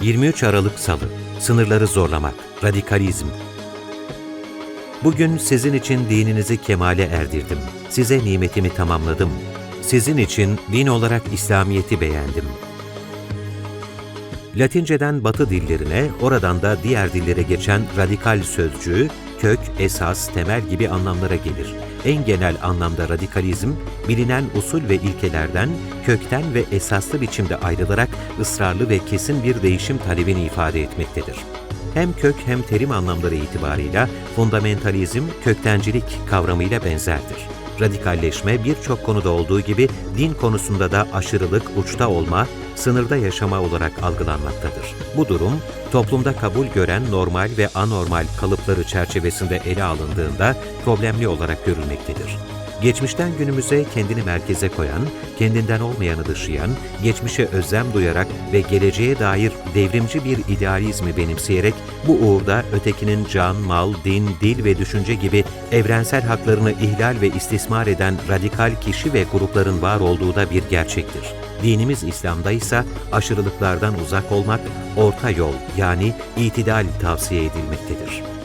23 Aralık Salı Sınırları zorlamak, radikalizm. Bugün sizin için dininizi kemale erdirdim. Size nimetimi tamamladım. Sizin için din olarak İslamiyet'i beğendim. Latinceden Batı dillerine, oradan da diğer dillere geçen radikal sözcüğü, kök, esas, temel gibi anlamlara gelir. En genel anlamda radikalizm, bilinen usul ve ilkelerden kökten ve esaslı biçimde ayrılarak ısrarlı ve kesin bir değişim talebini ifade etmektedir. Hem kök hem terim anlamları itibarıyla fundamentalizm, köktencilik kavramıyla benzerdir. Radikalleşme birçok konuda olduğu gibi din konusunda da aşırılık, uçta olma, sınırda yaşama olarak algılanmaktadır. Bu durum, toplumda kabul gören normal ve anormal kalıpları çerçevesinde ele alındığında problemli olarak görülmektedir. Geçmişten günümüze kendini merkeze koyan, kendinden olmayanı dışlayan, geçmişe özlem duyarak ve geleceğe dair devrimci bir idealizmi benimseyerek bu uğurda ötekinin can, mal, din, dil ve düşünce gibi evrensel haklarını ihlal ve istismar eden radikal kişi ve grupların var olduğu da bir gerçektir. Dinimiz İslam'da ise aşırılıklardan uzak olmak, orta yol yani itidal tavsiye edilmektedir.